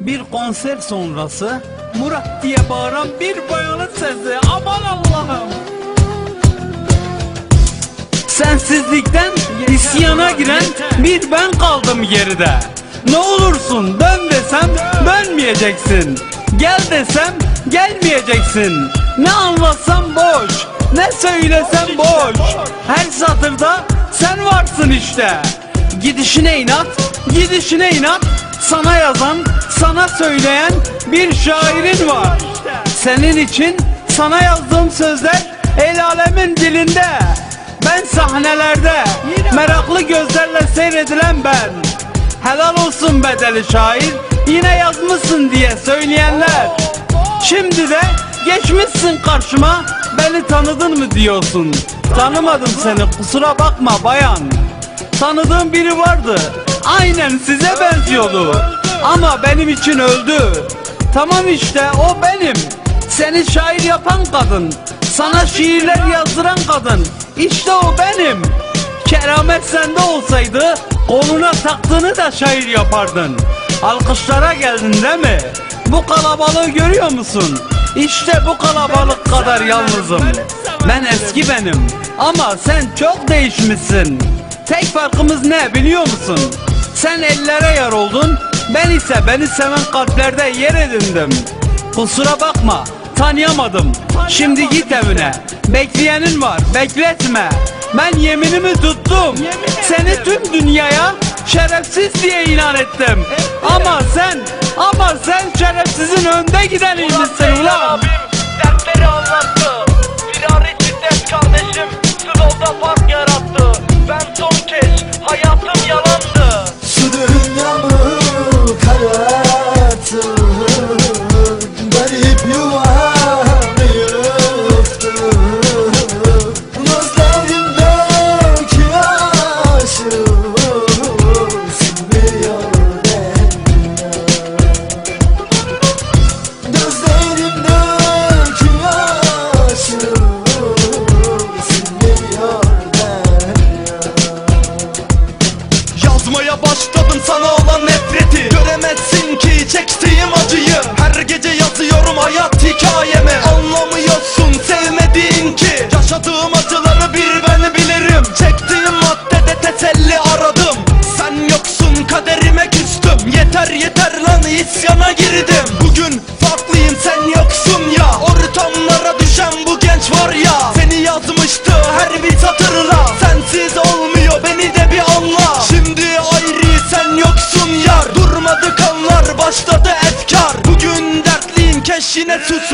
Bir konser sonrası Murat diye bağıran bir bayanın sesi. Aman Allah'ım. Sensizlikten isyana giren bir ben kaldım geride. Ne olursun dön desem dönmeyeceksin. Gel desem gelmeyeceksin. Ne anlatsam boş Ne söylesem boş. Her satırda sen varsın işte. Gidişine inat, gidişine inat Sana yazan, sana söyleyen bir şairin var. Senin için sana yazdığım sözler el alemin dilinde. Ben sahnelerde meraklı gözlerle seyredilen ben. Helal olsun bedeli şair Yine yazmışsın diye söyleyenler. Şimdi de geçmişsin karşıma Beni tanıdın mı diyorsun? Tanımadım seni kusura bakma bayan. Tanıdığım biri vardı Aynen size benziyordu Ama benim için öldü. Tamam işte o benim. Seni şair yapan kadın Sana şiirler yazdıran kadın. İşte o benim. Keramet sende olsaydı Koluna taktığını da şair yapardın. Alkışlara geldin değil mi? Bu kalabalığı görüyor musun? İşte bu kalabalık kadar yalnızım. Ben eski benim. Ama sen çok değişmişsin. Tek farkımız ne biliyor musun? Sen ellere yar oldun Ben ise beni seven kalplerde yer edindim. Kusura bakma tanıyamadım. Şimdi git evine. Bekleyenin var bekletme. Ben yeminimi tuttum. Seni tüm dünyaya şerefsiz diye ilan ettim. Ama sen ama sen şerefsizin önde gideniymişsin ulan isyana girdim. Bugün farklıyım sen yoksun ya. Ortamlara düşen bu genç var ya. Seni yazmıştı her bir satırla. Sensiz olmuyor beni de bir anla. Şimdi ayrı sen yoksun yar. Durmadı kanlar başladı efkar. Bugün dertliyim keşine süs